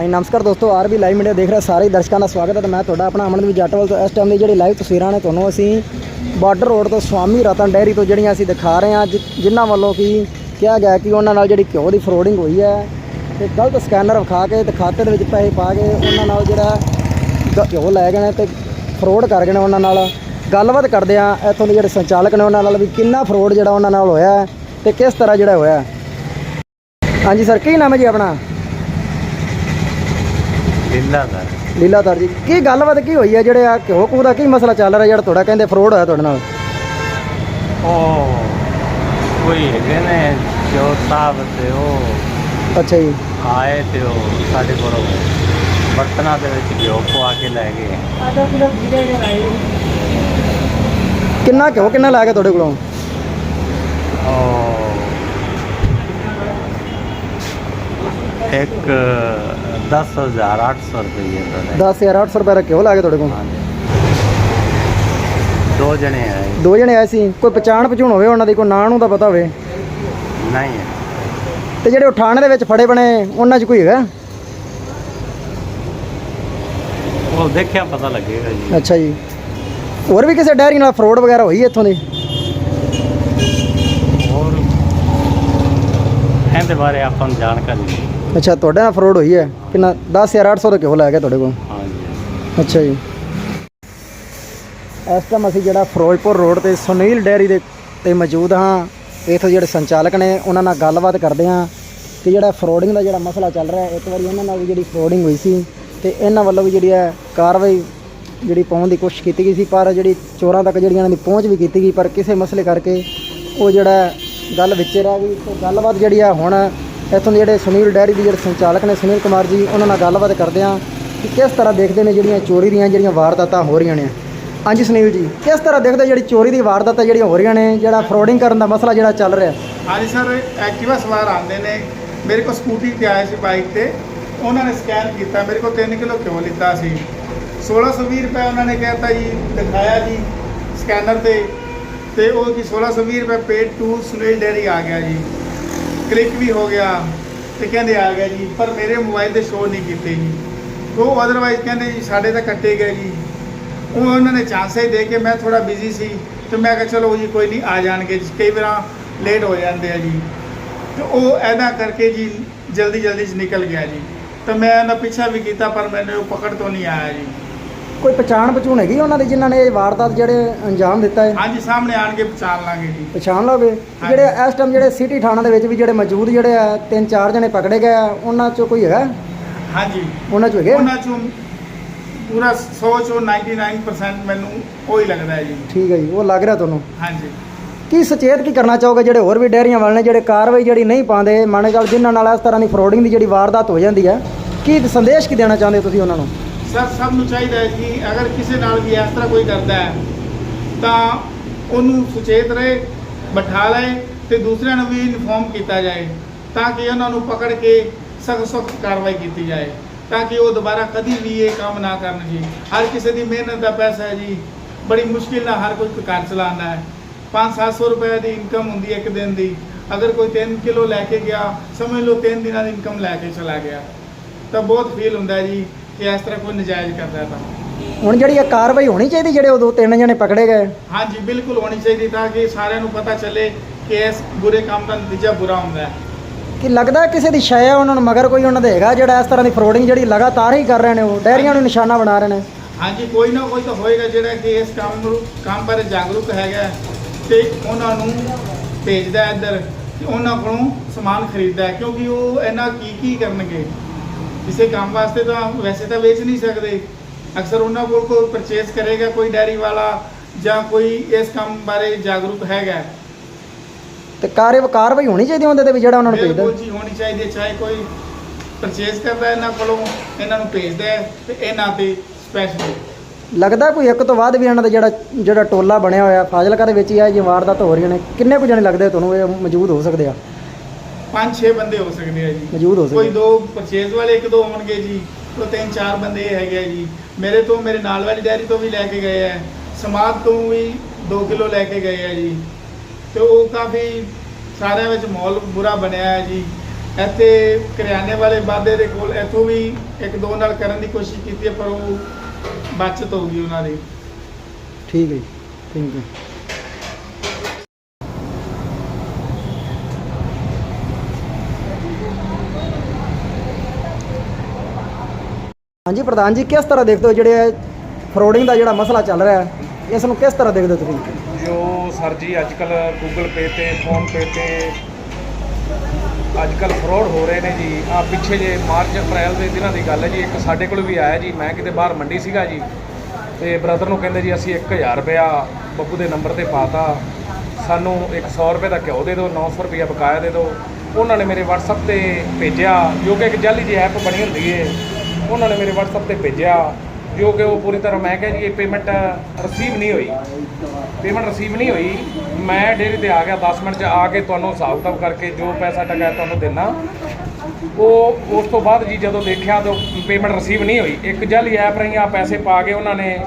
ਹਾਂਜੀ, ਨਮਸਕਾਰ ਦੋਸਤੋ ਆਰਬੀ ਲਾਈਵ ਮੀਡੀਆ ਦੇਖ ਰਹੇ ਸਾਰੇ ਦਰਸ਼ਕਾਂ ਦਾ ਸਵਾਗਤ ਹੈ ਤੇ ਮੈਂ ਤੁਹਾਡਾ ਆਪਣਾ ਅਮਨਦੀਪ ਜੱਟਵਾਲ ਤੋਂ। ਇਸ ਟਾਈਮ ਦੀ ਜਿਹੜੀ ਲਾਈਵ ਤਸਵੀਰਾਂ ਨੇ ਤੁਹਾਨੂੰ ਅਸੀਂ ਬਾਰਡਰ ਰੋਡ ਤੋਂ ਸਵਾਮੀ ਰਤਨ ਡੈਰੀ ਤੋਂ ਜਿਹੜੀਆਂ ਅਸੀਂ ਦਿਖਾ ਰਹੇ ਹਾਂ ਜਿਨ੍ਹਾਂ ਵੱਲੋਂ ਕਿ ਕਿਹਾ ਗਿਆ ਕਿ ਉਹਨਾਂ ਨਾਲ ਜਿਹੜੀ ਘਿਓ ਦੀ ਫਰੋਡਿੰਗ ਹੋਈ ਹੈ ਤੇ ਗਲਤ ਸਕੈਨਰ ਵਿਖਾ ਕੇ ਤੇ ਖਾਤੇ ਦੇ ਵਿੱਚ ਪੈਸੇ ਪਾ ਕੇ ਉਹਨਾਂ ਨਾਲ ਜਿਹੜਾ ਘਿਓ ਲੈ ਗਏ ਨੇ ਤੇ ਫਰੋਡ ਕਰ ਗਏ ਨੇ ਉਹਨਾਂ ਨਾਲ। ਗੱਲਬਾਤ ਕਰਦੇ ਆ ਇੱਥੋਂ ਦੇ ਜਿਹੜੇ ਸੰਚਾਲਕ ਨੇ ਉਹਨਾਂ ਨਾਲ ਵੀ ਕਿੰਨਾ ਫਰੋਡ ਜਿਹੜਾ ਉਹਨਾਂ ਨਾਲ ਹੋਇਆ ਹੈ ਤੇ ਕਿਸ ਤਰ੍ਹਾਂ ਜਿਹੜਾ ਹੋਇਆ ਹਾਂਜੀ ਸਰ ਕੀ ਨਾਮ ਹੈ ਜੀ ਆਪਣਾ? ਲੀਲਾ ਦਾ ਲੀਲਾਧਰ ਜੀ ਕੀ ਗੱਲਬਾਤ ਕੀ ਹੋਈ ਹੈ ਜਿਹੜੇ ਆ ਘਿਓ ਕੂ ਦਾ ਕੀ ਮਸਲਾ ਚੱਲ ਰਿਹਾ ਜਿਹੜਾ ਤੁਹਾਡਾ ਕਹਿੰਦੇ ਫਰੋਡ ਹੋਇਆ ਤੁਹਾਡੇ ਨਾਲ? ਉਹ ਕੋਈ ਹੈਗੇ ਨੇ ਜੋ ਸਾਹਿਬ ਤੇ ਉਹ ਅੱਛਾ ਜੀ। ਆਏ ਤੇ ਉਹ ਸਾਡੇ ਕੋਲ ਬਰਤਨਾਂ ਦੇ ਵਿੱਚ ਘਿਓ ਪਵਾ ਕੇ ਲੈ ਗਏ। ਕਿੰਨਾ ਘਿਓ ਕਿੰਨਾ ਲੈ ਗਿਆ ਤੁਹਾਡੇ ਕੋਲੋਂ? ਉਹ ਇੱਕ 10800 ਰੁਪਏ ਦਾ 10800 ਰੁਪਏ ਦਾ ਘਿਓ ਲੈ ਗਿਆ ਤੁਹਾਡੇ ਕੋਲ। ਦੋ ਜਣੇ ਆਏ। ਦੋ ਜਣੇ ਆਏ ਸੀ ਕੋਈ ਪਛਾਣ ਪਛੂਣ ਹੋਵੇ ਉਹਨਾਂ ਦੀ ਕੋਈ ਨਾਂ ਨੂੰ ਤਾਂ ਪਤਾ ਹੋਵੇ। ਨਹੀਂ। ਤੇ ਜਿਹੜੇ ਉਹ ਥਾਣੇ ਦੇ ਵਿੱਚ ਫੜੇ ਬਣੇ ਉਹਨਾਂ 'ਚ ਕੋਈ ਹੈਗਾ? ਉਹ ਦੇਖਿਆ ਪਤਾ ਲੱਗੇਗਾ ਜੀ। ਅੱਛਾ ਜੀ। ਹੋਰ ਵੀ ਕਿਸੇ ਡੈਰੀ ਨਾਲ ਫਰੋਡ ਵਗੈਰਾ ਹੋਈ ਇੱਥੋਂ ਦੀ? ਹੋਰ ਇਹਦੇ ਬਾਰੇ ਆਪਾਂ ਨੂੰ ਜਾਣਕਾਰੀ ਨਹੀਂ। ਅੱਛਾ ਤੁਹਾਡੇ ਨਾਲ ਫਰੋਡ ਹੋਈ ਹੈ? ਕਿੰਨਾ 10800 ਦਾ ਘਿਓ ਲੈ ਗਿਆ ਤੁਹਾਡੇ ਕੋਲ? ਹਾਂਜੀ ਅੱਛਾ ਜੀ। ਇਸ ਟਾਈਮ ਅਸੀਂ ਜਿਹੜਾ ਫਿਰੋਜ਼ਪੁਰ ਰੋਡ ਤੇ ਸੁਨੀਲ ਡੈਰੀ ਦੇ ਤੇ ਮੌਜੂਦ ਹਾਂ। ਇਥੋਂ ਜਿਹੜੇ ਸੰਚਾਲਕ ਨੇ ਉਹਨਾਂ ਨਾਲ ਗੱਲਬਾਤ ਕਰਦੇ ਹਾਂ ਕਿ ਜਿਹੜਾ ਫਰੋਡਿੰਗ ਦਾ ਜਿਹੜਾ ਮਸਲਾ ਚੱਲ ਰਿਹਾ ਹੈ ਇੱਕ ਵਾਰੀ ਇਹਨਾਂ ਨਾਲ ਵੀ ਜਿਹੜੀ ਫਰੋਡਿੰਗ ਹੋਈ ਸੀ ਤੇ ਇਹਨਾਂ ਵੱਲੋਂ ਵੀ ਜਿਹੜੀ ਹੈ ਕਾਰਵਾਈ ਜਿਹੜੀ ਪਾਉਣ ਦੀ ਕੋਸ਼ਿਸ਼ ਕੀਤੀ ਗਈ ਸੀ ਪਰ ਜਿਹੜੀ ਚੋਰਾਂ ਤੱਕ ਜਿਹੜੀਆਂ ਇਹਨਾਂ ਦੀ ਪਹੁੰਚ ਵੀ ਕੀਤੀ ਗਈ ਪਰ ਕਿਸੇ ਮਸਲੇ ਕਰਕੇ ਉਹ ਜਿਹੜਾ ਗੱਲ ਵਿੱਚੇ ਰਹਿ ਗਈ। ਤੇ ਗੱਲਬਾਤ ਜਿਹੜੀ ਆ ਹੁਣ ਇੱਥੋਂ ਦੇ ਜਿਹੜੇ ਸੁਨੀਲ ਡੈਰੀ ਦੇ ਜਿਹੜੇ ਸੰਚਾਲਕ ਨੇ ਸੁਨੀਲ ਕੁਮਾਰ ਜੀ, ਉਹਨਾਂ ਨਾਲ ਗੱਲਬਾਤ ਕਰਦੇ ਹਾਂ ਕਿ ਕਿਸ ਤਰ੍ਹਾਂ ਦੇਖਦੇ ਨੇ ਜਿਹੜੀਆਂ ਚੋਰੀ ਦੀਆਂ ਜਿਹੜੀਆਂ ਵਾਰਦਾਤਾਂ ਹੋ ਰਹੀਆਂ ਨੇ। ਹਾਂਜੀ ਸੁਨੀਲ ਜੀ, ਕਿਸ ਤਰ੍ਹਾਂ ਦੇਖਦੇ ਜਿਹੜੀ ਚੋਰੀ ਦੀ ਵਾਰਦਾਤਾਂ ਜਿਹੜੀਆਂ ਹੋ ਰਹੀਆਂ ਨੇ, ਜਿਹੜਾ ਫਰੋਡਿੰਗ ਕਰਨ ਦਾ ਮਸਲਾ ਜਿਹੜਾ ਚੱਲ ਰਿਹਾ? ਹਾਂਜੀ ਸਰ, ਐਕਟਿਵਾ ਸਵਾਰ ਆਉਂਦੇ ਨੇ। ਮੇਰੇ ਕੋਲ ਸਕੂਟੀ ਤੇ ਆਏ ਸੀ ਬਾਈਕ ਤੇ। ਉਹਨਾਂ ਨੇ ਸਕੈਨ ਕੀਤਾ, ਮੇਰੇ ਕੋਲ 3 ਕਿਲੋ ਕਿਉਂ ਲਿੱਤਾ ਸੀ। 1620 ਰੁਪਏ ਉਹਨਾਂ ਨੇ ਕਹਿਤਾ ਜੀ, ਦਿਖਾਇਆ ਜੀ ਸਕੈਨਰ ਤੇ। ਤੇ ਉਹ ਜੀ 1620 ਰੁਪਏ ਪੇਡ ਟੂ ਸੁਨੀਲ ਡੇਰੀ ਆ ਗਿਆ ਜੀ। ਕਲਿੱਕ ਵੀ ਹੋ ਗਿਆ ਤੇ ਕਹਿੰਦੇ ਆ ਗਿਆ ਜੀ, ਪਰ ਮੇਰੇ ਮੋਬਾਈਲ ਤੇ ਸ਼ੋਅ ਨਹੀਂ ਕੀਤੇ ਜੀ। ਉਹ ਅਦਰਵਾਈਜ਼ ਕਹਿੰਦੇ ਜੀ, ਸਾਡੇ ਤਾਂ ਕੱਟੇ ਗਏ ਜੀ। ਉਹ ਉਹਨਾਂ ਨੇ ਚਾਂਸੇ ਦੇ ਕੇ ਮੈਂ ਥੋੜਾ ਬਿਜ਼ੀ ਸੀ, ਤੇ ਮੈਂ ਕਿਹਾ ਚਲੋ ਜੀ, ਕੋਈ ਨਹੀਂ, ਆ ਜਾਣਗੇ ਜੀ। ਕਈ ਵਾਰ ਲੇਟ ਹੋ ਜਾਂਦੇ ਆ ਜੀ। ਤੇ ਉਹ ਐਦਾ ਕਰਕੇ ਜੀ ਜਲਦੀ ਜਲਦੀ ਚ ਨਿਕਲ ਗਿਆ ਜੀ। ਤਾਂ ਮੈਂ ਉਹਨਾਂ ਪਿੱਛਾ ਵੀ ਕੀਤਾ, ਪਰ ਮੈਨੂੰ ਉਹ ਪਕੜ ਤੋਂ ਨਹੀਂ ਆਇਆ ਜੀ। ਕੋਈ ਪਛਾਣ ਪਛੂਣ ਹੈਗੀ ਉਹਨਾਂ ਦੀ ਜਿਨ੍ਹਾਂ ਨੇ ਇਹ ਵਾਰਦਾਤ ਜਿਹੜੇ ਅੰਜਾਮ ਦਿੱਤਾ ਹੈ? ਹਾਂਜੀ ਸਾਹਮਣੇ ਆਣ ਕੇ ਪਛਾਣ ਲਾਂਗੇ ਜੀ। ਪਛਾਣ ਲਓਗੇ ਜਿਹੜੇ ਇਸ ਟਾਈਮ ਜਿਹੜੇ ਸਿਟੀ ਥਾਣਾ ਦੇ ਵਿੱਚ ਵੀ ਜਿਹੜੇ ਮੌਜੂਦ ਜਿਹੜੇ ਆ ਤਿੰਨ ਚਾਰ ਜਣੇ ਪਕੜੇ ਗਏ ਆ ਉਹਨਾਂ ਚੋਂ ਕੋਈ ਹੈਗਾ? ਹਾਂਜੀ। ਉਹਨਾਂ ਚੋਂ ਹੈਗੇ ਉਹਨਾਂ ਚੋਂ ਪੂਰਾ 100 ਚੋਂ 99% ਮੈਨੂੰ ਉਹ ਲੱਗਦਾ ਹੈ ਜੀ। ਠੀਕ ਹੈ ਜੀ ਉਹ ਲੱਗ ਰਿਹਾ ਤੁਹਾਨੂੰ? ਹਾਂਜੀ। ਕੀ ਸੁਚੇਤ ਕੀ ਕਰਨਾ ਚਾਹੋਗੇ ਜਿਹੜੇ ਹੋਰ ਵੀ ਡੈਰੀਆਂ ਵਾਲੇ ਨੇ ਜਿਹੜੇ ਕਾਰਵਾਈ ਜਿਹੜੀ ਨਹੀਂ ਪਾਉਂਦੇ ਮਾਣੇ ਗੱਲ ਜਿਨ੍ਹਾਂ ਨਾਲ ਇਸ ਤਰ੍ਹਾਂ ਦੀ ਫਰੋਡਿੰਗ ਦੀ ਜਿਹੜੀ ਵਾਰਦਾਤ ਹੋ ਜਾਂਦੀ ਹੈ ਕੀ ਸੰਦੇਸ਼ ਕੀ ਦੇਣਾ ਚਾਹੁੰਦੇ ਹੋ ਤੁਸੀਂ ਉਹਨਾਂ ਨੂੰ? ਸਰ, ਸਭ ਨੂੰ ਚਾਹੀਦਾ ਹੈ ਕਿ ਅਗਰ ਕਿਸੇ ਨਾਲ ਵੀ ਇਸ ਤਰ੍ਹਾਂ ਕੋਈ ਕਰਦਾ ਹੈ, ਤਾਂ ਉਹਨੂੰ ਸੁਚੇਤ ਰਹੇ, ਬਿਠਾ ਲਏ ਤੇ ਦੂਸਰਿਆਂ ਨੂੰ ਵੀ ਇਨਫੋਰਮ ਕੀਤਾ ਜਾਏ, ਤਾਂ ਕਿ ਉਹਨਾਂ ਨੂੰ ਪਕੜ ਕੇ ਸਖਤ ਸਖਤ ਕਾਰਵਾਈ ਕੀਤੀ ਜਾਏ, ਤਾਂ ਕਿ ਉਹ ਦੁਬਾਰਾ ਕਦੀ ਵੀ ਇਹ ਕੰਮ ਨਾ ਕਰਨ ਜੀ। ਹਰ ਕਿਸੇ ਦੀ ਮਿਹਨਤ ਦਾ ਪੈਸਾ ਹੈ ਜੀ। ਬੜੀ ਮੁਸ਼ਕਿਲ ਨਾਲ ਹਰ ਕੋਈ ਘਰ ਚਲਾਉਂਦਾ ਹੈ। 5-700 ਰੁਪਏ ਦੀ ਇਨਕਮ ਹੁੰਦੀ ਹੈ ਇੱਕ ਦਿਨ ਦੀ। ਅਗਰ ਕੋਈ 3 ਕਿਲੋ ਲੈ ਕੇ ਗਿਆ, ਸਮਝ ਲਓ 3 ਦਿਨਾਂ ਦੀ ਇਨਕਮ ਲੈ ਕੇ ਚਲਾ ਗਿਆ, ਤਾਂ ਬਹੁਤ ਫੀਲ ਹੁੰਦਾ ਜੀ। ਕਿ ਇਸ ਤਰ੍ਹਾਂ ਕੋਈ ਨਜਾਇਜ਼ ਕਰਦਾ ਹੈ ਤਾਂ। ਹੁਣ ਜਿਹੜੀ ਇਹ ਕਾਰਵਾਈ ਹੋਣੀ ਚਾਹੀਦੀ ਜਿਹੜੇ ਉਹ ਦੋ ਤਿੰਨ ਜਣੇ ਪਕੜੇ ਗਏ? ਹਾਂਜੀ ਬਿਲਕੁਲ ਹੋਣੀ ਚਾਹੀਦੀ ਤਾਂ ਕਿ ਸਾਰਿਆਂ ਨੂੰ ਪਤਾ ਚੱਲੇ ਕਿ ਇਸ ਬੁਰੇ ਕੰਮ ਦਾ ਨਤੀਜਾ ਬੁਰਾ ਹੁੰਦਾ ਹੈ। ਕਿ ਲੱਗਦਾ ਕਿਸੇ ਦੀ ਸ਼ੈ ਆ ਉਹਨਾਂ ਨੂੰ ਮਗਰ ਕੋਈ ਉਹਨਾਂ ਦਾ ਹੈਗਾ ਜਿਹੜਾ ਇਸ ਤਰ੍ਹਾਂ ਦੀ ਫਰੋਡਿੰਗ ਜਿਹੜੀ ਲਗਾਤਾਰ ਹੀ ਕਰ ਰਹੇ ਨੇ ਉਹ ਡੈਰੀਆਂ ਨੂੰ ਨਿਸ਼ਾਨਾ ਬਣਾ ਰਹੇ ਨੇ? ਹਾਂਜੀ ਕੋਈ ਨਾ ਕੋਈ ਤਾਂ ਹੋਏਗਾ ਜਿਹੜਾ ਕਿ ਇਸ ਕੰਮ ਨੂੰ ਕੰਮ ਬਾਰੇ ਜਾਗਰੂਕ ਹੈਗਾ ਤੇ ਉਹਨਾਂ ਨੂੰ ਭੇਜਦਾ ਹੈ ਇੱਧਰ ਕਿ ਉਹਨਾਂ ਕੋਲੋਂ ਸਮਾਨ ਖਰੀਦਦਾ ਹੈ ਕਿਉਂਕਿ ਉਹ ਇਹਨਾਂ ਕੀ ਕੀ ਕਰਨਗੇ? ਕਿਸੇ ਕੰਮ ਵਾਸਤੇ ਤਾਂ ਵੈਸੇ ਤਾਂ ਵੇਚ ਨਹੀਂ ਸਕਦੇ। ਅਕਸਰ ਉਹਨਾਂ ਕੋਲ ਕੋਈ ਪਰਚੇਸ ਕਰੇਗਾ ਕੋਈ ਡੈਰੀ ਵਾਲਾ ਜਾਂ ਕੋਈ ਇਸ ਕੰਮ ਬਾਰੇ ਜਾਗਰੂਕ ਹੈਗਾ। ਤੇ ਕਾਰਵ ਕਾਰਵਾਈ ਹੋਣੀ ਚਾਹੀਦੀ ਉਹਦੇ ਤੇ ਵੀ ਜਿਹੜਾ ਉਹਨਾਂ ਨੂੰ ਭੇਜਦਾ? ਬਿਲਕੁਲ ਜੀ ਹੋਣੀ ਚਾਹੀਦੀ ਹੈ ਚਾਹੇ ਕੋਈ ਪਰਚੇਸ ਕਰਦਾ ਇਹਨਾਂ ਕੋਲੋਂ ਇਹਨਾਂ ਨੂੰ ਭੇਜਦਾ ਹੈ ਤੇ ਇਹਨਾਂ ਤੇ ਸਪੈਸ਼ਲ ਲੱਗਦਾ ਕੋਈ ਇੱਕ ਤੋਂ ਬਾਅਦ ਵੀ ਇਹਨਾਂ ਦਾ ਜਿਹੜਾ ਜਿਹੜਾ ਟੋਲਾ ਬਣਿਆ ਹੋਇਆ ਫਾਜ਼ਿਲਕਾ ਦੇ ਵਿੱਚ ਹੀ ਇਹ ਜੀ ਵਾਰਦਾਤ ਹੋ ਰਹੀਆਂ ਨੇ। ਕਿੰਨੇ ਕੁ ਜਣੇ ਲੱਗਦੇ ਤੁਹਾਨੂੰ? ਇਹ ਮੌਜੂਦ ਹੋ ਸਕਦੇ ਆ। ਪੰਜ ਛੇ ਬੰਦੇ ਹੋ ਸਕਦੇ ਆ ਜੀ। ਮੌਜੂਦ ਹੋ ਕੋਈ ਸਕਦੇ ਦੋ ਪਰਚੇਜ਼ ਵਾਲੇ ਇੱਕ ਦੋ ਹੋਣਗੇ ਜੀ। ਉਹ ਤਿੰਨ ਚਾਰ ਬੰਦੇ ਹੈਗੇ ਆ ਜੀ। ਮੇਰੇ ਤੋਂ ਮੇਰੇ ਨਾਲ ਵਾਲੀ ਡੈਰੀ ਤੋਂ ਵੀ ਲੈ ਕੇ ਗਏ ਆ। ਸਮਾਦ ਤੋਂ ਵੀ 2 ਕਿਲੋ ਲੈ ਕੇ ਗਏ ਆ ਜੀ। ਤੇ ਉਹ ਕਾਫੀ ਸਾਰਿਆਂ ਵਿੱਚ ਮਾਹੌਲ ਬੁਰਾ ਬਣਿਆ ਹੈ ਜੀ। ਇੱਥੇ ਕਰਿਆਨੇ ਵਾਲੇ ਬਾਦੇ ਦੇ ਕੋਲ ਇੱਥੋਂ ਵੀ ਇੱਕ ਦੋ ਨਾਲ ਕਰਨ ਦੀ ਕੋਸ਼ਿਸ਼ ਕੀਤੀ ਹੈ ਪਰ ਉਹ ਬਚਤ ਹੋ ਗਈ ਉਹਨਾਂ ਦੀ। ਠੀਕ ਹੈ ਜੀ। ਥੈਂਕ ਯੂ ਹਾਂਜੀ, ਪ੍ਰਧਾਨ ਜੀ, ਕਿਸ ਤਰ੍ਹਾਂ ਦੇਖਦੇ ਹੋ ਜਿਹੜੇ ਫਰੋਡਿੰਗ ਦਾ ਜਿਹੜਾ ਮਸਲਾ ਚੱਲ ਰਿਹਾ ਹੈ? ਇਸ ਨੂੰ ਕਿਸ ਤਰ੍ਹਾਂ ਦੇਖਦੇ ਹੋ ਤੁਸੀਂ? ਜੋ ਸਰ ਜੀ ਅੱਜ ਕੱਲ ਗੂਗਲ ਪੇ ਤੇ ਫੋਨ ਪੇ ਤੇ ਅੱਜ ਕੱਲ ਫਰੋਡ ਹੋ ਰਹੇ ਨੇ ਜੀ। ਆ ਪਿੱਛੇ ਜੇ ਮਾਰਚ, ਅਪ੍ਰੈਲ ਦੇ ਦਿਨਾਂ ਦੀ ਗੱਲ ਹੈ ਜੀ, ਇੱਕ ਸਾਡੇ ਕੋਲ ਵੀ ਆਇਆ ਜੀ। ਮੈਂ ਕਿਤੇ ਬਾਹਰ ਮੰਡੀ ਸੀਗਾ ਜੀ, ਤੇ ਬ੍ਰਦਰ ਨੂੰ ਕਹਿੰਦੇ ਜੀ, ਅਸੀਂ 1000 ਰੁਪਇਆ ਬੱਬੂ ਦੇ ਨੰਬਰ ਤੇ ਪਾਤਾ। ਸਾਨੂੰ 100 ਰੁਪਏ ਦਾ ਘਿਓ ਦੇ ਦਿਓ 900 ਰੁਪਇਆ ਬਕਾਇਆ ਦੇ ਦਿਓ। ਉਹਨਾਂ ਨੇ ਮੇਰੇ WhatsApp ਤੇ ਭੇਜਿਆ। ਜੋ ਕਿ ਇੱਕ ਜਾਲੀ ਜਿਹੀ ਐਪ ਬਣੀ ਹੁੰਦੀ ਹੈ ਉਹਨਾਂ ਨੇ ਮੇਰੇ WhatsApp ਤੇ ਭੇਜਿਆ, ਜੋ ਕਿ ਉਹ ਪੂਰੀ ਤਰ੍ਹਾਂ ਮੈਂ ਕਿਹਾ ਜੀ, ਇਹ ਪੇਮੈਂਟ ਰਿਸੀਵ ਨਹੀਂ ਹੋਈ। ਪੇਮੈਂਟ ਰਿਸੀਵ ਨਹੀਂ ਹੋਈ। ਮੈਂ ਡੇਰੀ ਤੇ ਆ ਗਿਆ 10 ਮਿੰਟ ਚ ਆ ਕੇ ਤੁਹਾਨੂੰ ਹਿਸਾਬ ਕਿਤਾਬ ਕਰਕੇ ਜੋ ਪੈਸਾ ਟਕਾ ਤੁਹਾਨੂੰ ਦੇਣਾ ਉਹ, ਉਸ ਤੋਂ ਬਾਅਦ ਜੀ ਜਦੋਂ ਦੇਖਿਆ ਤਾਂ ਪੇਮੈਂਟ ਰਿਸੀਵ ਨਹੀਂ ਹੋਈ। ਇੱਕ ਜਾਲੀ ਐਪ ਰਹੀ ਆ ਪੈਸੇ ਪਾ ਕੇ ਉਹਨਾਂ ਨੇ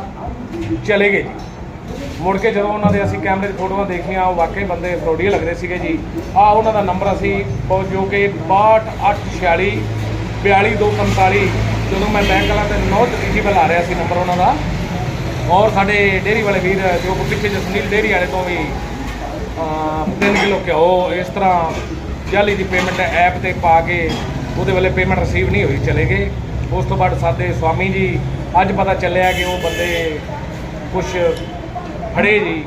ਚਲੇ ਗਏ ਜੀ। ਮੁੜ ਕੇ ਜਦੋਂ ਉਹਨਾਂ ਦੇ ਅਸੀਂ ਕੈਮਰੇ 'ਚ ਫੋਟੋਆਂ ਦੇਖੀਆਂ, ਉਹ ਵਾਕਈ ਬੰਦੇ ਫਰੋਡੀਏ ਲੱਗਦੇ ਸੀਗੇ ਜੀ। ਆ ਉਹਨਾਂ ਦਾ ਨੰਬਰ ਅਸੀਂ ਉਹ ਜੋ ਕਿ 62846 42245 ਜਦੋਂ ਮੈਂ ਬੈਂਕ ਵਾਲਾ ਤੇ ਨੋਟ ਇਲੀਜੀਬਲ ਆ ਰਿਹਾ ਸੀ ਨੰਬਰ ਉਹਨਾਂ ਦਾ, ਔਰ ਸਾਡੇ ਡੇਅਰੀ ਵਾਲੇ ਵੀਰ ਜੋ ਪਿੱਛੇ ਜਿਹੇ ਸੁਨੀਲ ਡੇਅਰੀ ਵਾਲੇ ਤੋਂ ਵੀ ਤਿੰਨ ਕਿਲੋ ਘਿਓ, ਇਸ ਤਰ੍ਹਾਂ ਜਾਲੀ ਦੀ ਪੇਮੈਂਟ ਐਪ ਤੇ ਪਾ ਕੇ ਉਹਦੇ ਵੇਲੇ ਪੇਮੈਂਟ ਰਿਸੀਵ ਨਹੀਂ ਹੋਈ, ਚਲੇ ਗਏ। ਉਸ ਤੋਂ ਬਾਅਦ ਸਾਡੇ ਸਵਾਮੀ ਜੀ, ਅੱਜ ਪਤਾ ਚੱਲਿਆ ਕਿ ਉਹ ਬੰਦੇ ਕੁਝ ਫੜੇ ਜੀ,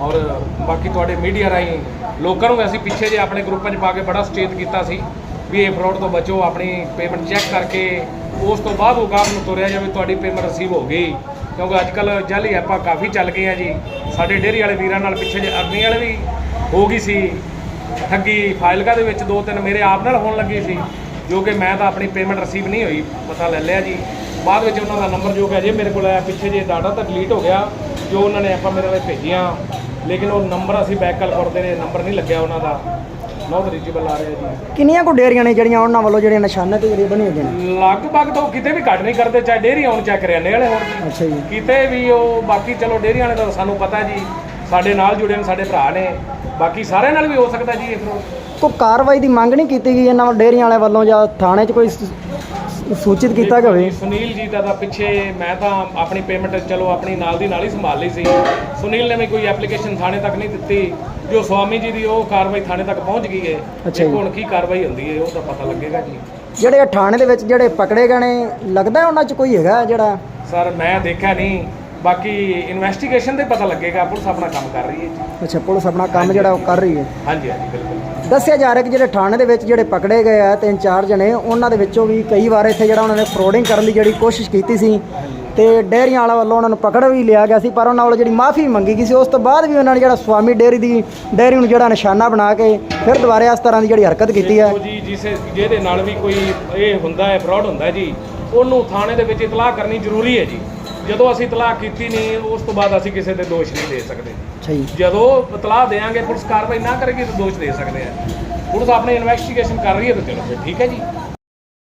ਔਰ ਬਾਕੀ ਤੁਹਾਡੇ ਮੀਡੀਆ ਰਾਹੀਂ ਲੋਕਾਂ ਨੂੰ ਵੀ ਅਸੀਂ ਪਿੱਛੇ ਜੇ ਆਪਣੇ ਗਰੁੱਪਾਂ 'ਚ ਪਾ ਕੇ ਬੜਾ ਸੁਚੇਤ ਕੀਤਾ ਸੀ ਵੀ ਇਹ ਫਰਾਡ ਤੋਂ ਬਚੋ, ਆਪਣੀ ਪੇਮੈਂਟ ਚੈੱਕ ਕਰਕੇ ਉਸ ਤੋਂ ਬਾਅਦ ਉਹ ਗਾਹਕ ਨੂੰ ਤੋਰਿਆ ਜਾਵੇ ਤੁਹਾਡੀ ਪੇਮੈਂਟ ਰਿਸੀਵ ਹੋ ਗਈ। ਕਿਉਂਕਿ ਅੱਜ ਕੱਲ ਜਾਲੀ ਐਪਾਂ ਕਾਫੀ ਚੱਲ ਗਈਆਂ ਜੀ। ਸਾਡੇ ਡੇਅਰੀ ਵਾਲੇ ਵੀਰਾਂ ਨਾਲ ਪਿੱਛੇ ਜੇ ਅਰਨੀ ਵਾਲੇ ਵੀ ਹੋ ਗਈ ਸੀ। ਠੱਗੀ ਫਾਈਲਕਾ ਦੇ ਵਿੱਚ ਦੋ ਤਿੰਨ ਮੇਰੇ ਆਪ ਨਾਲ ਹੋਣ ਲੱਗੀ ਸੀ, ਜੋ ਕਿ ਮੈਂ ਤਾਂ ਆਪਣੀ ਪੇਮੈਂਟ ਰਿਸੀਵ ਨਹੀਂ ਹੋਈ, ਪਤਾ ਲੈ ਲਿਆ ਜੀ। ਬਾਅਦ ਵਿੱਚ ਉਹਨਾਂ ਦਾ ਨੰਬਰ ਜੋ ਕਿ ਅਜੇ ਮੇਰੇ ਕੋਲ ਆਇਆ, ਪਿੱਛੇ ਜੇ ਡਾਟਾ ਤਾਂ ਡਿਲੀਟ ਹੋ ਗਿਆ, ਜੋ ਉਹਨਾਂ ਨੇ ਆਪਾਂ ਮੇਰੇ ਨਾਲ ਭੇਜੀਆਂ। ਲੇਕਿਨ ਉਹ ਨੰਬਰ ਅਸੀਂ ਬੈਕ ਕਾਲ ਕਰਦੇ ਨੇ ਨੰਬਰ ਨਹੀਂ ਲੱਗਿਆ ਉਹਨਾਂ ਦਾ। ਨੋਟ ਰੀਚੇਬਲ ਆ ਰਿਹਾ ਜੀ। ਕਿੰਨੀਆਂ ਕੁ ਡੇਅਰੀਆਂ ਨੇ ਜਿਹੜੀਆਂ ਉਹਨਾਂ ਵੱਲੋਂ ਜਿਹੜੀਆਂ ਨਿਸ਼ਾਨੇ ਤੇ ਜਿਹੜੀਆਂ ਬਣੀ ਹੋਈਆਂ ਨੇ? ਲਗਭਗ ਤਾਂ ਉਹ ਕਿਤੇ ਵੀ ਘੱਟ ਨਹੀਂ ਕਰਦੇ ਚਾਹੇ ਡੇਅਰੀ ਆਉਣ ਚਾਹੇ ਕਰਿਆਨੇ ਵਾਲੇ ਹੋਣ। ਅੱਛਾ ਜੀ। ਕਿਤੇ ਵੀ ਉਹ ਬਾਕੀ ਚਲੋ ਡੇਅਰੀਆਂ ਵਾਲੇ ਤਾਂ ਸਾਨੂੰ ਪਤਾ ਜੀ ਸਾਡੇ ਨਾਲ ਜੁੜੇ ਨੇ ਸਾਡੇ ਭਰਾ ਨੇ ਬਾਕੀ ਸਾਰਿਆਂ ਨਾਲ ਵੀ ਹੋ ਸਕਦਾ ਜੀ ਇਹ ਕੋਈ ਕਾਰਵਾਈ ਦੀ ਮੰਗ ਨਹੀਂ ਕੀਤੀ ਗਈ ਇਹਨਾਂ ਵੱਲ ਡੇਅਰੀਆਂ ਵਾਲੇ ਵੱਲੋਂ ਜਾਂ ਥਾਣੇ 'ਚ ਕੋਈ ਸ- ਸੂਚਿਤ ਕੀਤਾ ਹੋਵੇ ਸੁਨੀਲ ਜੀ ਦਾ ਤਾਂ ਪਿੱਛੇ ਮੈਂ ਤਾਂ ਆਪਣੀ ਪੇਮੈਂਟ ਚਲੋ ਆਪਣੀ ਨਾਲ ਦੀ ਨਾਲ ਹੀ ਸੰਭਾਲ ਲਈ ਸੀ। ਸੁਨੀਲ ਨੇ ਵੀ ਕੋਈ ਐਪਲੀਕੇਸ਼ਨ ਥਾਣੇ ਤੱਕ ਨਹੀਂ ਦਿੱਤੀ। ਜੋ ਸਵਾਮੀ ਜੀ ਦੀ ਉਹ ਕਾਰਵਾਈ ਥਾਣੇ ਤੱਕ ਪਹੁੰਚ ਗਈ ਹੈ ਅੱਛਾ ਜੀ। ਦੇਖੋ ਹੁਣ ਕੀ ਕਾਰਵਾਈ ਹੁੰਦੀ ਹੈ ਉਹ ਤਾਂ ਪਤਾ ਲੱਗੇਗਾ ਜੀ। ਜਿਹੜੇ ਥਾਣੇ ਦੇ ਵਿੱਚ ਜਿਹੜੇ ਪਕੜੇ ਗਏ ਨੇ ਲੱਗਦਾ ਉਹਨਾਂ 'ਚ ਕੋਈ ਹੈਗਾ ਜਿਹੜਾ? ਸਰ ਮੈਂ ਦੇਖਿਆ ਨਹੀਂ। ਬਾਕੀ ਇਨਵੈਸਟੀਗੇਸ਼ਨ ਦੇ ਪਤਾ ਲੱਗੇਗਾ ਪੁਲਿਸ ਆਪਣਾ ਕੰਮ ਕਰ ਰਹੀ ਹੈ ਜੀ। ਅੱਛਾ ਪੁਲਿਸ ਆਪਣਾ ਕੰਮ ਜਿਹੜਾ ਉਹ ਕਰ ਰਹੀ ਹੈ? ਹਾਂਜੀ ਹਾਂਜੀ ਬਿਲਕੁਲ। ਦੱਸਿਆ ਜਾ ਰਿਹਾ ਕਿ ਜਿਹੜੇ ਥਾਣੇ ਦੇ ਵਿੱਚ ਜਿਹੜੇ ਪਕੜੇ ਗਏ ਆ ਤਿੰਨ ਚਾਰ ਜਣੇ ਉਹਨਾਂ ਦੇ ਵਿੱਚੋਂ ਵੀ ਕਈ ਵਾਰ ਇੱਥੇ ਜਿਹੜਾ ਉਹਨਾਂ ਨੇ ਫਰੋਡਿੰਗ ਕਰਨ ਦੀ ਜਿਹੜੀ ਕੋਸ਼ਿਸ਼ ਕੀਤੀ ਸੀ ਤੇ ਡੇਅਰੀਆਂ ਵਾਲਾ ਵੱਲੋਂ ਉਹਨਾਂ ਨੂੰ ਪਕੜ ਵੀ ਲਿਆ ਗਿਆ ਸੀ ਪਰ ਉਹਨਾਂ ਵੱਲੋਂ ਜਿਹੜੀ ਮਾਫੀ ਮੰਗੀ ਗਈ ਸੀ ਉਸ ਤੋਂ ਬਾਅਦ ਵੀ ਉਹਨਾਂ ਨੇ ਜਿਹੜਾ ਸਵਾਮੀ ਡੇਅਰੀ ਦੀ ਡੇਅਰੀ ਨੂੰ ਜਿਹੜਾ ਨਿਸ਼ਾਨਾ ਬਣਾ ਕੇ ਫਿਰ ਦੁਬਾਰਾ ਇਸ ਤਰ੍ਹਾਂ ਦੀ ਜਿਹੜੀ ਹਰਕਤ ਕੀਤੀ ਹੈ। ਦੇਖੋ ਜੀ ਜਿਸੇ ਜਿਹਦੇ ਨਾਲ ਵੀ ਕੋਈ ਇਹ ਹੁੰਦਾ ਹੈ ਫਰਾਡ ਹੁੰਦਾ ਹੈ ਜੀ ਉਹਨੂੰ ਥਾਣੇ ਦੇ ਵਿੱਚ ਇਤਲਾਹ ਕਰਨੀ ਜ਼ਰੂਰੀ ਹੈ ਜੀ। ਜਦੋਂ ਅਸੀਂ ਇਤਲਾਹ ਕੀਤੀ ਨਹੀਂ ਉਸ ਤੋਂ ਬਾਅਦ ਅਸੀਂ ਕਿਸੇ ਤੇ ਦੋਸ਼ ਨਹੀਂ ਦੇ ਸਕਦੇ। ਅੱਛਾ ਜੀ ਜਦੋਂ ਇਤਲਾਹ ਦੇਾਂਗੇ ਪੁਲਿਸ ਕਾਰਵਾਈ ਨਾ ਕਰੇਗੀ ਤਾਂ ਦੋਸ਼ ਦੇ ਸਕਦੇ ਆ। ਪੁਲਿਸ ਆਪਣੀ ਇਨਵੈਸਟੀਗੇਸ਼ਨ ਕਰ ਰਹੀ ਹੈ ਤਾਂ ਚਲੋ ਫਿਰ ਠੀਕ ਹੈ ਜੀ।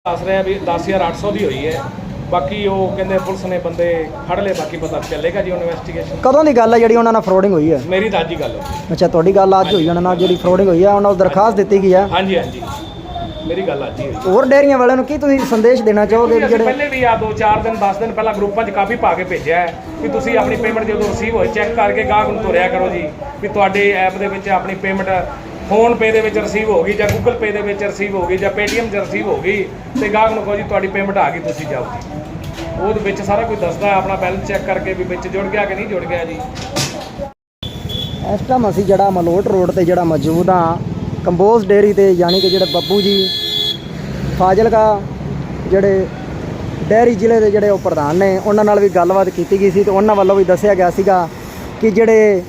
ਦੱਸ ਰਿਹਾ ਵੀ 10800 ਦੀ ਹੋਈ ਹੈ। ਬਾਕੀ ਉਹ ਕਹਿੰਦੇ ਪੁਲਿਸ ਨੇ ਬੰਦੇ ਫੜ ਲਏ ਬਾਕੀ ਪਤਾ ਚੱਲੇਗਾ ਜੀ ਇਨਵੈਸਟੀਗੇਸ਼ਨ ਕਦੋਂ ਦੀ ਗੱਲ ਹੈ ਜਿਹੜੀ ਉਹਨਾਂ ਨਾਲ ਫਰੋਡਿੰਗ ਹੋਈ ਹੈ? ਮੇਰੀ ਤਾਂ ਅੱਜ ਹੀ ਗੱਲ ਹੈ ਅੱਛਾ ਤੁਹਾਡੀ ਗੱਲ ਅੱਜ ਹੋਈ ਉਹਨਾਂ ਨਾਲ ਜਿਹੜੀ ਫਰੋਡਿੰਗ ਹੋਈ ਹੈ ਉਹਨਾਂ ਨੂੰ ਦਰਖਾਸਤ ਦਿੱਤੀ ਗਈ ਹੈ? ਹਾਂਜੀ ਹਾਂਜੀ। ਮੇਰੀ ਗੱਲ ਅੱਜ ਹੀ ਹੋਈ। ਹੋਰ ਡੇਅਰੀਆਂ ਵਾਲਿਆਂ ਨੂੰ ਕੀ ਤੁਸੀਂ ਸੰਦੇਸ਼ ਦੇਣਾ ਚਾਹੋਗੇ ਵੀ ਅਸੀਂ ਜਿਹੜੇ ਪਹਿਲੇ ਵੀ ਆ 2-4 ਦਿਨ 10 ਦਿਨ ਪਹਿਲਾਂ ਗਰੁੱਪਾਂ 'ਚ ਕਾਫੀ ਪਾ ਕੇ ਭੇਜਿਆ ਹੈ ਕਿ ਤੁਸੀਂ ਆਪਣੀ ਪੇਮੈਂਟ ਜਦੋਂ ਰਿਸੀਵ ਹੋਏ ਚੈੱਕ ਕਰਕੇ ਗਾਹਕ ਨੂੰ ਤੋਰਿਆ ਕਰੋ ਜੀ ਵੀ ਤੁਹਾਡੇ ਐਪ ਦੇ ਵਿੱਚ ਆਪਣੀ ਪੇਮੈਂਟ ਫੋਨ ਪੇ ਦੇ ਵਿੱਚ ਰਿਸੀਵ ਹੋ ਗਈ ਜਾਂ ਗੂਗਲ ਪੇ ਦੇ ਵਿੱਚ ਰਿਸੀਵ ਹੋ ਗਈ ਜਾਂ ਪੇਟੀਐਮ 'ਚ ਰਿਸੀਵ ਹੋ ਗਈ ਤੇ ਗਾਹਕ ਨੂੰ ਕਹੋ ਜੀ ਤੁਹਾਡੀ ਪੇਮੈਂਟ ਆ ਗਈ ਤੁਸੀਂ ਜਾਓ। ਜੀ ਉਹਦੇ ਵਿੱਚ ਸਾਰਾ ਕੁਝ ਦੱਸਦਾ ਹੈ ਆਪਣਾ ਬੈਲੈਂਸ ਚੈੱਕ ਕਰਕੇ ਵੀ ਵਿੱਚ ਜੁੜ ਗਿਆ ਕਿ ਨਹੀਂ ਜੁੜ ਗਿਆ ਜੀ। ਇਸ ਟਾਈਮ ਅਸੀਂ ਜਿਹੜਾ ਮਲੋਟ ਰੋਡ ਤੇ ਜਿਹੜਾ ਮੌਜੂਦ ਆ ਕੰਬੋਜ਼ ਡੇਅਰੀ ਤੇ ਯਾਨੀ ਕਿ ਜਿਹੜੇ ਬੱਬੂ ਜੀ ਫਾਜ਼ਿਲਕਾ ਜਿਹੜੇ ਡੇਅਰੀ ਜ਼ਿਲ੍ਹੇ ਦੇ ਜਿਹੜੇ ਉਹ ਪ੍ਰਧਾਨ ਨੇ, ਉਹਨਾਂ ਨਾਲ ਵੀ ਗੱਲਬਾਤ ਕੀਤੀ ਗਈ ਸੀ ਤੇ ਉਹਨਾਂ ਵੱਲੋਂ ਵੀ ਦੱਸਿਆ ਗਿਆ ਸੀਗਾ ਕਿ ਜਿਹੜੇ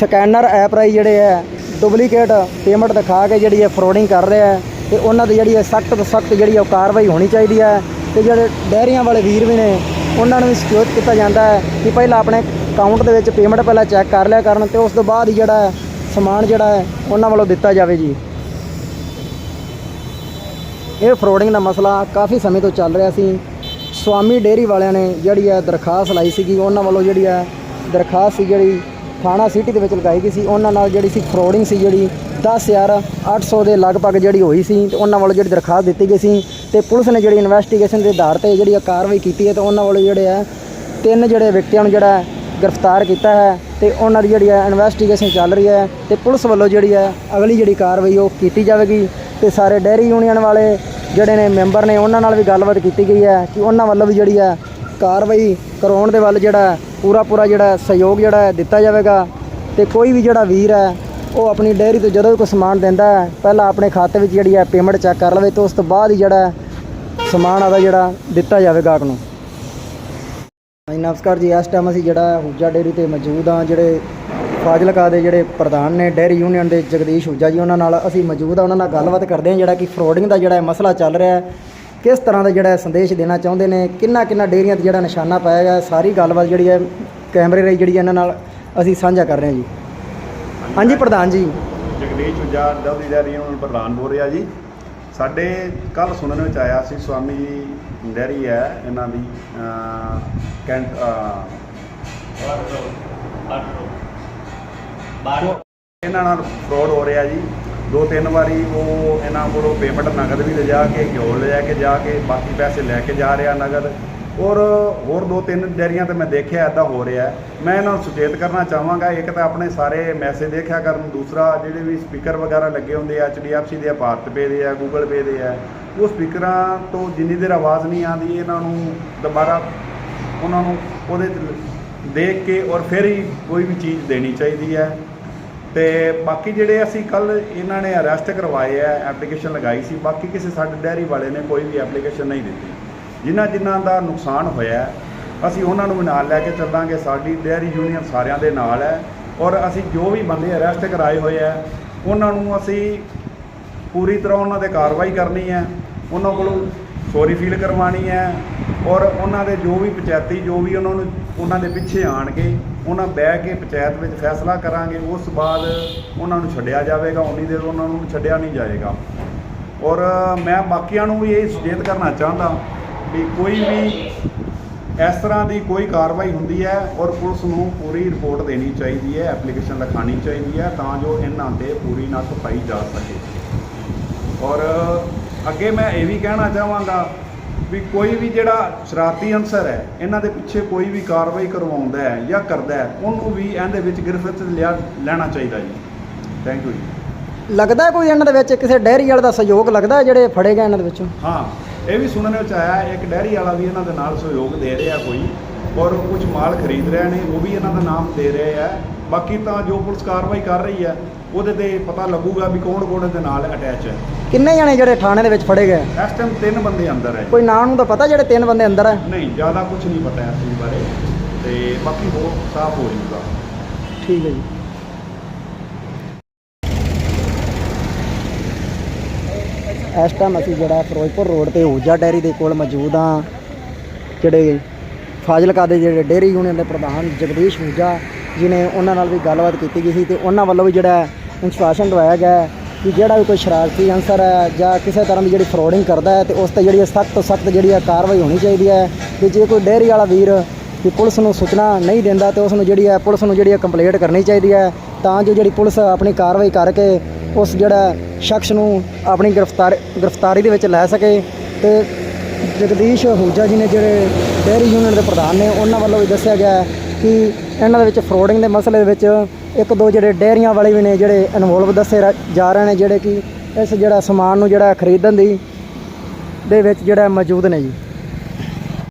ਸਕੈਨਰ ਐਪ ਰਾਹੀਂ ਜਿਹੜੇ ਹੈ, ਡੁਪਲੀਕੇਟ ਪੇਮੈਂਟ ਦਿਖਾ ਕੇ ਜਿਹੜੀ ਹੈ ਫਰੋਡਿੰਗ ਕਰ ਰਿਹਾ ਹੈ ਤੇ ਉਹਨਾਂ ਦੀ ਜਿਹੜੀ ਹੈ ਸਖਤ ਤੋਂ ਸਖਤ ਜਿਹੜੀ ਉਹ ਕਾਰਵਾਈ ਹੋਣੀ ਚਾਹੀਦੀ ਹੈ ਤੇ ਜਿਹੜੇ ਡੈਰੀਆਂ ਵਾਲੇ ਵੀਰ ਵੀ ਨੇ, ਉਹਨਾਂ ਨੂੰ ਵੀ ਸਚੇਤ ਕੀਤਾ ਜਾਂਦਾ ਹੈ ਕਿ ਪਹਿਲਾਂ ਆਪਣੇ ਅਕਾਊਂਟ ਦੇ ਵਿੱਚ ਪੇਮੈਂਟ ਪਹਿਲਾਂ ਚੈੱਕ ਕਰ ਲਿਆ ਕਰਨ ਤੇ ਉਸ ਤੋਂ ਬਾਅਦ ਹੀ ਜਿਹੜਾ ਹੈ ਸਮਾਨ ਜਿਹੜਾ ਹੈ, ਉਹਨਾਂ ਵੱਲੋਂ ਦਿੱਤਾ ਜਾਵੇ ਜੀ। ਇਹ ਫਰੋਡਿੰਗ ਦਾ ਮਸਲਾ ਕਾਫੀ ਸਮੇਂ ਤੋਂ ਚੱਲ ਰਿਹਾ ਸੀ। ਸਵਾਮੀ ਡੇਅਰੀ ਵਾਲਿਆਂ ਨੇ ਜਿਹੜੀ ਹੈ ਦਰਖਾਸਤ ਲਾਈ ਸੀਗੀ, ਉਹਨਾਂ ਵੱਲੋਂ ਜਿਹੜੀ ਹੈ ਦਰਖਾਸਤ ਸੀ ਜਿਹੜੀ ਥਾਣਾ ਸਿਟੀ ਦੇ ਵਿੱਚ ਲਗਾਈ ਗਈ ਸੀ। ਉਹਨਾਂ ਨਾਲ ਜਿਹੜੀ ਸੀ ਫਰੋਡਿੰਗ ਸੀ ਜਿਹੜੀ 10800 ਦੇ ਲਗਭਗ ਜਿਹੜੀ ਹੋਈ ਸੀ, ਤੇ ਉਹਨਾਂ ਵੱਲੋਂ ਜਿਹੜੀ ਦਰਖਾਸਤ ਦਿੱਤੀ ਗਈ ਸੀ। ਤੇ ਪੁਲਿਸ ਨੇ ਜਿਹੜੀ ਇਨਵੈਸਟੀਗੇਸ਼ਨ ਦੇ ਆਧਾਰ ਤੇ ਜਿਹੜੀ ਇਹ ਕਾਰਵਾਈ ਕੀਤੀ ਹੈ, ਤੇ ਉਹਨਾਂ ਵੱਲੋਂ ਜਿਹੜੇ ਆ ਤਿੰਨ ਜਿਹੜੇ ਵਿਅਕਤੀਆਂ ਨੂੰ ਜਿਹੜਾ ਗ੍ਰਿਫਤਾਰ ਕੀਤਾ ਹੈ ਤੇ ਉਹਨਾਂ ਦੀ ਜਿਹੜੀ ਹੈ ਇਨਵੈਸਟੀਗੇਸ਼ਨ ਚੱਲ ਰਹੀ ਹੈ ਤੇ ਪੁਲਿਸ ਵੱਲੋਂ ਜਿਹੜੀ ਹੈ ਅਗਲੀ ਜਿਹੜੀ ਕਾਰਵਾਈ ਉਹ ਕੀਤੀ ਜਾਵੇਗੀ ਤੇ ਸਾਰੇ ਡੈਰੀ ਯੂਨੀਅਨ ਵਾਲੇ ਜਿਹੜੇ ਨੇ ਮੈਂਬਰ ਨੇ ਉਹਨਾਂ ਨਾਲ ਵੀ ਗੱਲਬਾਤ ਕੀਤੀ ਗਈ ਹੈ ਕਿ ਉਹਨਾਂ ਵੱਲੋਂ ਵੀ ਜਿਹੜੀ ਹੈ ਕਾਰਵਾਈ ਕਰਾਉਣ ਦੇ ਵੱਲ ਜਿਹੜਾ ਪੂਰਾ ਪੂਰਾ ਜਿਹੜਾ ਸਹਿਯੋਗ ਜਿਹੜਾ ਹੈ ਦਿੱਤਾ ਜਾਵੇਗਾ ਤੇ ਕੋਈ ਵੀ ਜਿਹੜਾ ਵੀਰ ਹੈ ਉਹ ਆਪਣੀ ਡੈਰੀ ਤੋਂ ਜਦੋਂ ਵੀ ਕੋਈ ਸਮਾਨ ਦਿੰਦਾ ਹੈ, ਪਹਿਲਾਂ ਆਪਣੇ ਖਾਤੇ ਵਿੱਚ ਜਿਹੜੀ ਹੈ ਪੇਮੈਂਟ ਚੈੱਕ ਕਰ ਲਵੇ ਤੇ ਉਸ ਤੋਂ ਬਾਅਦ ਹੀ ਜਿਹੜਾ ਸਮਾਨ ਆਦਾ ਜਿਹੜਾ ਦਿੱਤਾ ਜਾਵੇਗਾ ਗਾਹਕ ਨੂੰ। ਹਾਂਜੀ, ਨਮਸਕਾਰ ਜੀ। ਇਸ ਟਾਈਮ ਅਸੀਂ ਜਿਹੜਾ ਹੁਜਾ ਡੇਅਰੀ ਤੇ ਮੌਜੂਦ ਹਾਂ, ਜਿਹੜੇ ਫਾਜ਼ਿਲਕਾ ਦੇ ਜਿਹੜੇ ਪ੍ਰਧਾਨ ਨੇ ਡੇਅਰੀ ਯੂਨੀਅਨ ਦੇ ਜਗਦੀਸ਼ ਹੁਜਾ ਜੀ, ਉਹਨਾਂ ਨਾਲ ਅਸੀਂ ਮੌਜੂਦ ਹਾਂ। ਉਹਨਾਂ ਨਾਲ ਗੱਲਬਾਤ ਕਰਦੇ ਹਾਂ ਜਿਹੜਾ ਕਿ ਫਰੋਡਿੰਗ ਦਾ ਜਿਹੜਾ ਮਸਲਾ ਚੱਲ ਰਿਹਾ ਹੈ। ਕਿਸ ਤਰ੍ਹਾਂ ਦਾ ਜਿਹੜਾ ਸੰਦੇਸ਼ ਦੇਣਾ ਚਾਹੁੰਦੇ ਨੇ? ਕਿੰਨਾ ਕਿੰਨਾ ਡੇਅਰੀਆਂ ਤੇ ਜਿਹੜਾ ਨਿਸ਼ਾਨਾ ਪਾਇਆ ਗਿਆ ਸਾਰੀ ਗੱਲਬਾਤ ਜਿਹੜੀ ਹੈ, ਕੈਮਰੇ ਰਾਹੀਂ ਜਿਹੜੀ ਇਹਨਾਂ ਨਾਲ ਅਸੀਂ ਸਾਂਝਾ ਕਰ ਰਹੇ ਹਾਂ ਜੀ। ਹਾਂਜੀ, ਪ੍ਰਧਾਨ ਜੀ। ਜਗਦੀਸ਼ ਹੁਜਾ ਦਵਦੀ ਪ੍ਰਧਾਨ ਬੋਲ ਰਿਹਾ ਜੀ। ਸਾਡੇ ਕੱਲ ਸੁਣਨ ਵਿੱਚ ਆਇਆ ਸੀ ਸਵਾਮੀ ਜੀ ਡੈਰੀ ਹੈ, ਇਹਨਾਂ ਦੀ ਕੈਂਟ ਇਹਨਾਂ ਨਾਲ ਫਰਾਡ ਹੋ ਰਿਹਾ ਜੀ। ਦੋ ਤਿੰਨ ਵਾਰੀ ਉਹ ਇਹਨਾਂ ਕੋਲੋਂ ਪੇਮੈਂਟ ਨਗਦ ਵੀ ਲਿਜਾ ਕੇ, ਘਿਓ ਲਿਜਾ ਕੇ ਜਾ ਕੇ, ਬਾਕੀ ਪੈਸੇ ਲੈ ਕੇ ਜਾ ਰਿਹਾ ਨਗਦ। ਔਰ ਹੋਰ ਦੋ ਤਿੰਨ ਡੈਰੀਆਂ ਤੇ ਮੈਂ ਦੇਖਿਆ ਐਦਾਂ ਹੋ ਰਿਹਾ। ਮੈਂ ਇਹਨਾਂ ਨੂੰ ਸੁਚੇਤ ਕਰਨਾ ਚਾਹਾਂਗਾ। ਇੱਕ ਤਾਂ ਆਪਣੇ ਸਾਰੇ ਮੈਸੇਜ ਦੇਖਿਆ ਕਰਨ। ਦੂਸਰਾ, ਜਿਹੜੇ ਵੀ ਸਪੀਕਰ ਵਗੈਰਾ ਲੱਗੇ ਹੁੰਦੇ ਆ ਐਚਡੀਐਫਸੀ ਦੇ ਆ, ਭਾਰਤ ਪੇ ਦੇ ਆ, ਗੂਗਲ ਪੇ ਦੇ ਆ, ਉਹ ਸਪੀਕਰਾਂ ਤੋਂ ਜਿੰਨੀ ਦੇਰ ਆਵਾਜ਼ ਨਹੀਂ ਆਉਂਦੀ, ਇਹਨਾਂ ਨੂੰ ਦੁਬਾਰਾ ਉਹਨਾਂ ਨੂੰ ਉਹਦੇ 'ਚ ਦੇਖ ਕੇ ਔਰ ਫਿਰ ਹੀ ਕੋਈ ਵੀ ਚੀਜ਼ ਦੇਣੀ ਚਾਹੀਦੀ ਹੈ। ਤੇ ਬਾਕੀ ਜਿਹੜੇ ਅਸੀਂ ਕੱਲ ਇਹਨਾਂ ਨੇ ਅਰੈਸਟ ਕਰਵਾਏ ਆ, ਐਪਲੀਕੇਸ਼ਨ ਲਗਾਈ ਸੀ, ਬਾਕੀ ਕਿਸੇ ਸਾਡੇ ਡੈਰੀ ਵਾਲੇ ਨੇ ਕੋਈ ਵੀ ਐਪਲੀਕੇਸ਼ਨ ਨਹੀਂ ਦਿੱਤੀ। ਜਿਨ੍ਹਾਂ ਜਿਨ੍ਹਾਂ ਦਾ ਨੁਕਸਾਨ ਹੋਇਆ ਅਸੀਂ ਉਹਨਾਂ ਨੂੰ ਵੀ ਨਾਲ ਲੈ ਕੇ ਚੱਲਾਂਗੇ। ਸਾਡੀ ਡੇਅਰੀ ਯੂਨੀਅਨ ਸਾਰਿਆਂ ਦੇ ਨਾਲ ਹੈ ਔਰ ਅਸੀਂ ਜੋ ਵੀ ਬੰਦੇ ਅਰੈਸਟ ਕਰਾਏ ਹੋਏ ਆ ਉਹਨਾਂ ਨੂੰ ਅਸੀਂ ਪੂਰੀ ਤਰ੍ਹਾਂ ਉਹਨਾਂ ਦੇ ਕਾਰਵਾਈ ਕਰਨੀ ਹੈ। ਉਹਨਾਂ ਕੋਲੋਂ ਸੋਰੀ ਫੀਲ ਕਰਵਾਉਣੀ ਹੈ ਔਰ ਉਹਨਾਂ ਦੇ ਜੋ ਵੀ ਪੰਚਾਇਤੀ, ਜੋ ਵੀ ਉਹਨਾਂ ਨੂੰ ਉਹਨਾਂ ਦੇ ਪਿੱਛੇ ਆਣ ਉਹਨਾਂ ਬਹਿ ਕੇ ਪੰਚਾਇਤ ਵਿੱਚ ਫੈਸਲਾ ਕਰਾਂਗੇ। ਉਸ ਬਾਅਦ ਉਹਨਾਂ ਨੂੰ ਛੱਡਿਆ ਜਾਵੇਗਾ, ਉਨੀ ਦੇਰ ਉਹਨਾਂ ਨੂੰ ਛੱਡਿਆ ਨਹੀਂ ਜਾਏਗਾ। ਔਰ ਮੈਂ ਬਾਕੀਆਂ ਨੂੰ ਵੀ ਇਹ ਸੁਚੇਤ ਕਰਨਾ ਚਾਹੁੰਦਾ ਵੀ ਕੋਈ ਵੀ ਇਸ ਤਰ੍ਹਾਂ ਦੀ ਕੋਈ ਕਾਰਵਾਈ ਹੁੰਦੀ ਹੈ ਔਰ ਪੁਲਿਸ ਨੂੰ ਪੂਰੀ ਰਿਪੋਰਟ ਦੇਣੀ ਚਾਹੀਦੀ ਹੈ ਐਪਲੀਕੇਸ਼ਨ ਲਿਖਾਣੀ ਚਾਹੀਦੀ ਹੈ ਤਾਂ ਜੋ ਇਹਨਾਂ ਤੇ ਪੂਰੀ ਨੱਥ ਪਾਈ ਜਾ ਸਕੇ। ਔਰ ਅੱਗੇ ਮੈਂ ਇਹ ਵੀ ਕਹਿਣਾ ਚਾਹਾਂਗਾ ਵੀ ਕੋਈ ਵੀ ਜਿਹੜਾ ਸ਼ਰਾਰਤੀ ਅਨਸਰ ਹੈ ਇਹਨਾਂ ਦੇ ਪਿੱਛੇ ਕੋਈ ਵੀ ਕਾਰਵਾਈ ਕਰਵਾਉਂਦਾ ਹੈ ਜਾਂ ਕਰਦਾ ਹੈ ਉਹਨੂੰ ਵੀ ਇਹਦੇ ਵਿੱਚ ਗ੍ਰਿਫਤ ਲਿਆ ਲੈਣਾ ਚਾਹੀਦਾ ਜੀ। ਥੈਂਕ ਯੂ ਜੀ। ਲੱਗਦਾ ਕੋਈ ਇਹਨਾਂ ਦੇ ਵਿੱਚ ਕਿਸੇ ਡੈਰੀ ਵਾਲੇ ਦਾ ਸਹਿਯੋਗ ਲੱਗਦਾ ਜਿਹੜੇ ਫੜੇ ਗਏ ਇਹਨਾਂ ਦੇ ਵਿੱਚੋਂ? ਹਾਂ। ਇਹ ਵੀ ਸੁਣਨ ਵਿੱਚ ਆਇਆ ਇੱਕ ਡੈਰੀ ਵਾਲਾ ਵੀ ਇਹਨਾਂ ਦੇ ਨਾਲ ਸਹਿਯੋਗ ਦੇ ਰਿਹਾ ਕੋਈ ਔਰ ਕੁਝ ਮਾਲ ਖਰੀਦ ਰਹੇ ਨੇ ਉਹ ਵੀ ਇਹਨਾਂ ਦਾ ਨਾਮ ਦੇ ਰਹੇ ਆ। ਬਾਕੀ ਤਾਂ ਜੋ ਪੁਲਿਸ ਕਾਰਵਾਈ ਕਰ ਰਹੀ ਹੈ ਉਹਦੇ ਤੇ ਪਤਾ ਲੱਗੂਗਾ ਵੀ ਕੌਣ ਕੌਣ ਦੇ ਨਾਲ ਅਟੈਚ ਹੈ ਕਿੰਨੇ ਜਣੇ ਜਿਹੜੇ ਥਾਣੇ ਦੇ ਵਿੱਚ ਫੜੇ ਗਏ? ਇਸ ਟਾਈਮ ਤਿੰਨ ਬੰਦੇ ਅੰਦਰ ਹੈ ਕੋਈ ਨਾਂ ਨੂੰ ਤਾਂ ਪਤਾ ਜਿਹੜੇ ਤਿੰਨ ਬੰਦੇ ਅੰਦਰ ਹੈ ਨਹੀਂ ਜ਼ਿਆਦਾ ਕੁਝ ਨਹੀਂ ਪਤਾ ਇਸ ਚੀਜ਼ ਬਾਰੇ ਤੇ ਬਾਕੀ ਹੋਰ ਸਾਫ਼ ਹੋ ਜਾਊਗਾ। ਠੀਕ ਹੈ ਜੀ। ਇਸ ਟਾਈਮ ਅਸੀਂ ਜਿਹੜਾ ਫਿਰੋਜ਼ਪੁਰ ਰੋਡ ਤੇ ਊਰਜਾ ਡੈਰੀ ਦੇ ਕੋਲ ਮੌਜੂਦ ਹਾਂ। ਜਿਹੜੇ ਫਾਜ਼ਿਲਕਾ ਦੇ ਜਿਹੜੇ ਡੇਅਰੀ ਯੂਨੀਅਨ ਦੇ ਪ੍ਰਧਾਨ ਜਗਦੀਸ਼ ਊਰਜਾ ਜੀ ਨੇ ਉਹਨਾਂ ਨਾਲ ਵੀ ਗੱਲਬਾਤ ਕੀਤੀ ਗਈ ਸੀ ਤੇ ਉਹਨਾਂ ਵੱਲੋਂ ਵੀ ਜਿਹੜਾ ਇਨਸਟਰਕਸ਼ਨ ਦਵਾਇਆ ਗਿਆ ਕਿ ਜਿਹੜਾ ਵੀ ਕੋਈ ਸ਼ਰਾਰਤੀ ਅਨਸਰ ਹੈ ਜਾਂ ਕਿਸੇ ਤਰ੍ਹਾਂ ਦੀ ਜਿਹੜੀ ਫਰੋਡਿੰਗ ਕਰਦਾ ਹੈ ਤੇ ਉਸ ਤੇ ਜਿਹੜੀ ਸਖਤ ਤੋਂ ਸਖਤ ਜਿਹੜੀ ਹੈ ਕਾਰਵਾਈ ਹੋਣੀ ਚਾਹੀਦੀ ਹੈ ਕਿ ਜੇ ਕੋਈ ਡੇਅਰੀ ਵਾਲਾ ਵੀਰ ਕਿ ਪੁਲਿਸ ਨੂੰ ਸੂਚਨਾ ਨਹੀਂ ਦਿੰਦਾ ਤੇ ਉਸ ਨੂੰ ਜਿਹੜੀ ਹੈ ਪੁਲਿਸ ਨੂੰ ਜਿਹੜੀ ਹੈ ਕੰਪਲੇਂਟ ਕਰਨੀ ਚਾਹੀਦੀ ਹੈ ਤਾਂ ਜੋ ਜਿਹੜੀ ਪੁਲਿਸ ਆਪਣੀ ਕਾਰਵਾਈ ਕਰਕੇ ਉਸ ਜਿਹੜਾ ਸ਼ਖਸ ਨੂੰ ਆਪਣੀ ਗ੍ਰਿਫਤਾਰ, ਗ੍ਰਿਫਤਾਰੀ ਦੇ ਵਿੱਚ ਲੈ ਸਕੇ ਤੇ ਜਗਦੀਸ਼ ਹੂਜਾ ਜੀ ਨੇ ਜਿਹੜੇ ਡੇਅਰੀ ਯੂਨੀਅਨ ਦੇ ਪ੍ਰਧਾਨ ਨੇ, ਉਹਨਾਂ ਵੱਲੋਂ ਵੀ ਦੱਸਿਆ ਗਿਆ ਕਿ ਇਹਨਾਂ ਦੇ ਵਿੱਚ ਫਰੋਡਿੰਗ ਦੇ ਮਸਲੇ ਦੇ ਵਿੱਚ ਇੱਕ ਦੋ ਜਿਹੜੇ ਡੇਅਰੀਆਂ ਵਾਲੇ ਵੀ ਨੇ ਜਿਹੜੇ ਇਨਵੋਲਵ ਦੱਸੇ ਰ- ਜਾ ਰਹੇ ਨੇ, ਜਿਹੜੇ ਕਿ ਇਸ ਜਿਹੜਾ ਸਮਾਨ ਨੂੰ ਜਿਹੜਾ ਖਰੀਦਣ ਦੀ, ਦੇ ਵਿੱਚ ਜਿਹੜਾ ਮੌਜੂਦ ਨੇ ਜੀ।